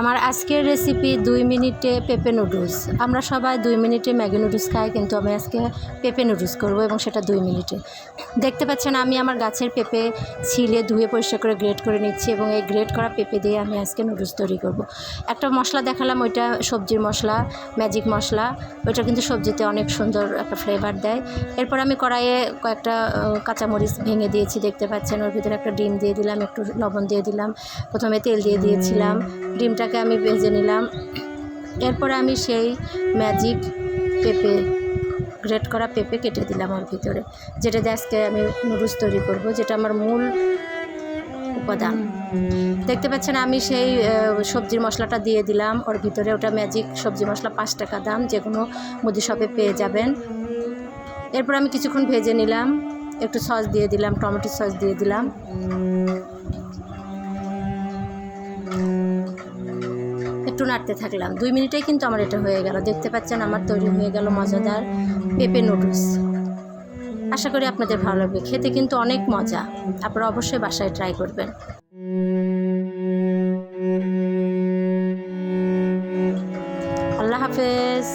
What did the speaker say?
আমার আজকের রেসিপি দুই মিনিটে পেঁপে নুডলস আমরা সবাই দুই মিনিটে ম্যাগি নুডলস খাই, কিন্তু আমি আজকে পেঁপে নুডলস করব এবং সেটা দুই মিনিটে। দেখতে পাচ্ছেন, আমি আমার গাছের পেঁপে ছিলে ধুয়ে পরিষ্কার করে গ্রেড করে নিচ্ছি এবং এই গ্রেড করা পেঁপে দিয়ে আমি আজকে নুডলস তৈরি করব। একটা মশলা দেখালাম, ওইটা সবজির মশলা ম্যাজিক মশলা। ওইটা কিন্তু সবজিতে অনেক সুন্দর একটা ফ্লেভার দেয়। এরপর আমি কড়াইয়ে কয়েকটা কাঁচামরিচ ভেঙে দিয়েছি, দেখতে পাচ্ছেন। ওর ভিতরে একটা ডিম দিয়ে দিলাম, একটু লবণ দিয়ে দিলাম। প্রথমে তেল দিয়ে দিয়েছিলাম। ডিমটাকে আমি ভেজে নিলাম। এরপরে আমি সেই ম্যাজিক পেঁপে, গ্রেট করা পেঁপে কেটে দিলাম ওর ভিতরে, যেটা দিয়ে আজকে আমি নুডলস তৈরি করব, যেটা আমার মূল উপাদান। দেখতে পাচ্ছেন আমি সেই সবজির মশলাটা দিয়ে দিলাম, ওর ভিতরে ওটা ম্যাজিক সবজি মশলা পাঁচ টাকা দাম, যে কোনো মুদি শপে পেয়ে যাবেন। এরপর আমি কিছুক্ষণ ভেজে নিলাম, একটু সস দিয়ে দিলাম, টমেটো সস দিয়ে দিলাম। একটু নাড়তে থাকলাম। দুই মিনিটেই কিন্তু আমার এটা হয়ে গেল। দেখতে পাচ্ছেন আমার তৈরি হয়ে গেল মজাদার পেঁপে নুডলস। আশা করি আপনাদের ভালো লাগবে। খেতে কিন্তু অনেক মজা। আপনারা অবশ্যই বাসায় ট্রাই করবেন। আল্লাহ হাফেজ।